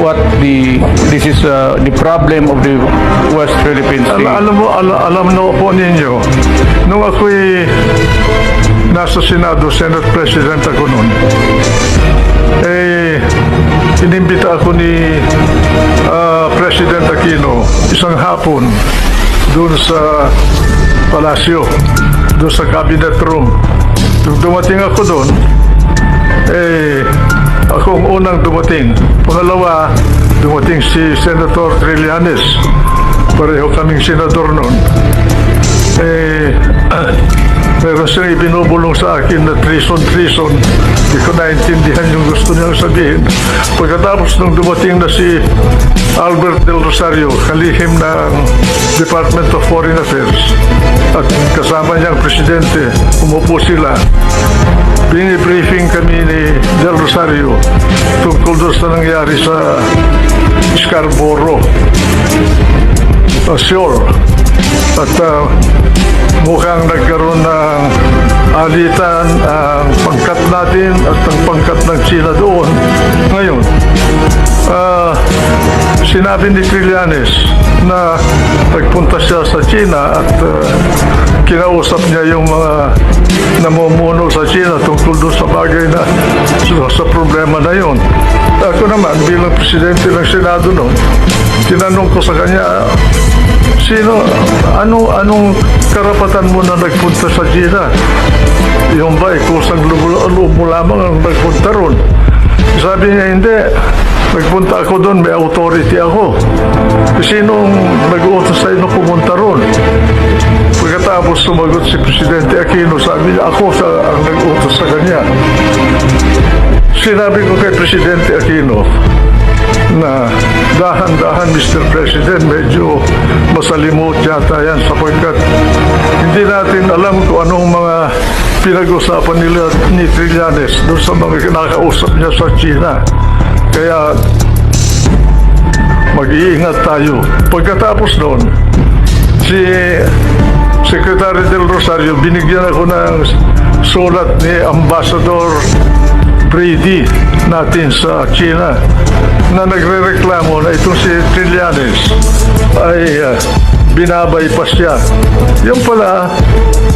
what the this is uh, the problem of the West Philippine Sea. Al- alam mo, al- alam na po ninyo, nung ako'y nasa Senado, Senate President ako noon, eh, inimbita ako ni ah, President Aquino isang hapon doon sa palasyo, doon sa cabinet room. Nung dumating ako doon, eh, ako ang unang dumating. Pangalawa, dumating si Senator Trillanes. Pareho kaming senador noon. Eh, meron siyang ibinubulong sa akin na treason-treason. Hindi ko naintindihan yung gusto niyang sabihin. Pagkatapos nung dumating na si Albert Del Rosario, kalihim ng Department of Foreign Affairs, at kasama niyang presidente, umupo sila. Bini-briefing kami ni Del Rosario tungkol doon sa nangyari sa Scarborough. Uh, sure. At uh, mukhang nagkaroon ng alitan ang pangkat natin at ang pangkat ng China doon. Ngayon, ah, sinabi ni Trillanes na nagpunta siya sa China at ah, kinausap niya yung mga namumuno sa China tungkol doon sa bagay na sa, problema na yon. Ako naman bilang presidente ng Senado noon, tinanong ko sa kanya, sino, ano, anong karapatan mo na nagpunta sa China? Yung ba, eh, kusang loob mo lamang ang nagpunta ron. Sabi niya, hindi. Nagpunta ako doon, may authority ako. Sinong nag-uutos sa'yo na pumunta ron? Pagkatapos sumagot si Presidente Aquino, sabi niya, ako sa, ang nag-utos sa kanya. Sinabi ko kay Presidente Aquino na dahan-dahan Mr. President, medyo masalimot yata yan sapagkat hindi natin alam kung anong mga pinag-usapan nila ni Trillanes doon sa mga kinakausap niya sa China. Kaya mag-iingat tayo. Pagkatapos noon, si Secretary Del Rosario, binigyan ako ng sulat ni Ambassador Brady natin sa China na nagre-reklamo na itong si Trillanes ay uh, binabypass siya. Yung pala,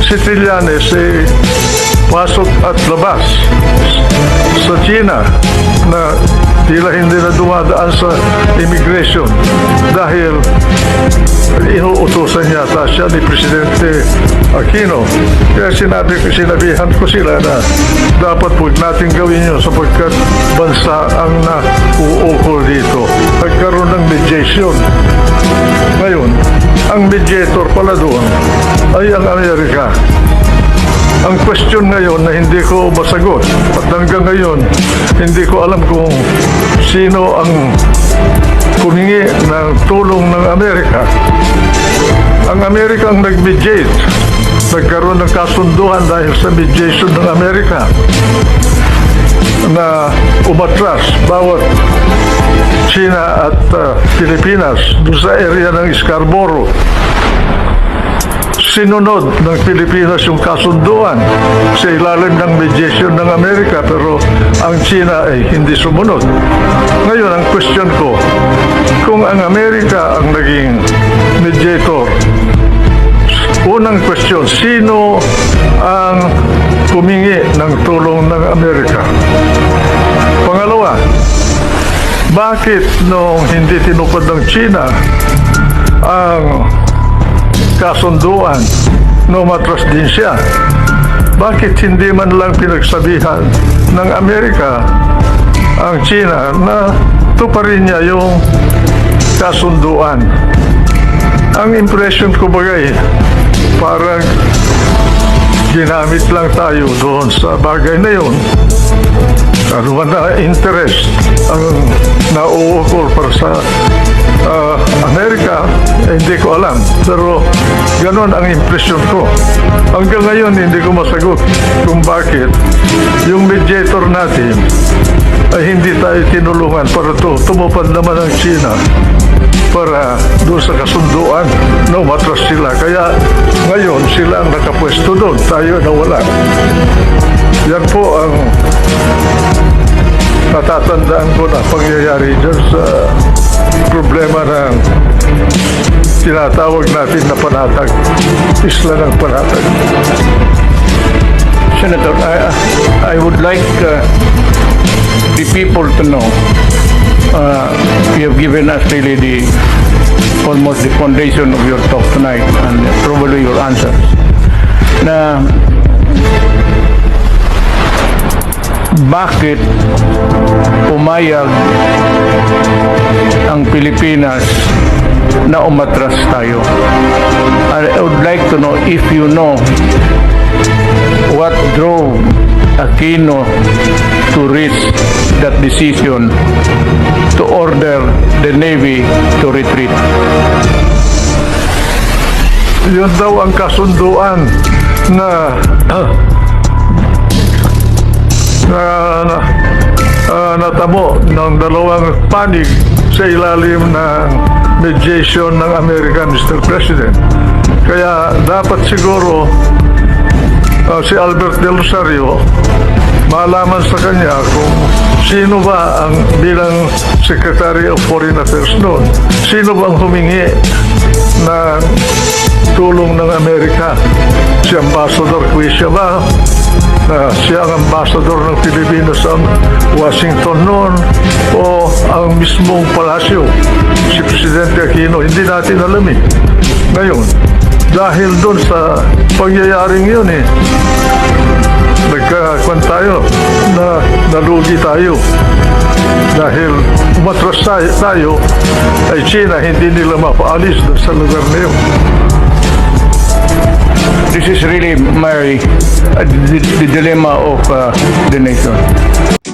si Trillanes ay pasok at labas sa China na tila hindi na dumadaan sa immigration dahil inuutosan yata siya ni Presidente Aquino. Kaya sinabi sinabihan ko sila na dapat huwag natin gawin yun sapagkat bansa ang nauukol dito. Nagkaroon ng mediation. Ngayon, ang mediator pala doon ay ang Amerika. Ang question ngayon na hindi ko masagot at hanggang ngayon hindi ko alam kung sino ang kumingi ng tulong ng Amerika. Ang Amerika ang nag-mediate. Nagkaroon ng kasunduan dahil sa mediation ng Amerika na umatras bawat China at uh, Pilipinas doon sa area ng Scarborough sinunod ng Pilipinas yung kasunduan sa ilalim ng mediation ng Amerika pero ang China ay hindi sumunod. Ngayon, ang question ko, kung ang Amerika ang naging mediator, unang question, sino ang kumingi ng tulong ng Amerika? Pangalawa, bakit nung hindi tinupad ng China ang kasunduan no matras din siya. Bakit hindi man lang pinagsabihan ng Amerika ang China na tuparin niya yung kasunduan? Ang impression ko bagay, parang ginamit lang tayo doon sa bagay na yun. Ano na interest ang nauukol para sa ah, Amerika, eh, hindi ko alam. Pero ganon ang impression ko. Hanggang ngayon, hindi ko masagot kung bakit yung mediator natin ay hindi tayo tinulungan para to tumupad naman ang China para doon sa kasunduan na umatras sila. Kaya ngayon sila ang nakapwesto doon, tayo nawala. Yan po ang natatandaan ko na pangyayari dyan sa problema ng tinatawag natin na panatag. Isla ng panatag. Senator, I, I would like uh, the people to know uh, you have given us really the almost the foundation of your talk tonight and probably your answers. Na bakit umayag ang Pilipinas na umatras tayo? I would like to know if you know what drove Aquino to reach that decision to order the Navy to retreat. Yun daw ang kasunduan na na, na ah, natamo ng dalawang panig sa ilalim ng mediation ng American Mr. President. Kaya dapat siguro ah, si Albert Del Rosario malaman sa kanya kung sino ba ang bilang Secretary of Foreign Affairs noon, sino bang humingi ng tulong ng Amerika. Si Ambassador Quisha ba? Na siya ang ambassador ng Pilipinas sa Washington noon o ang mismong palasyo, si Presidente Aquino, hindi natin alam eh. Ngayon, dahil doon sa pangyayaring yun eh, nagkakwan tayo, na nalugi tayo. Dahil umatras tayo, tayo ay China, hindi nila mapaalis sa lugar na yun. This is really my uh, the, the dilemma of uh, the nation.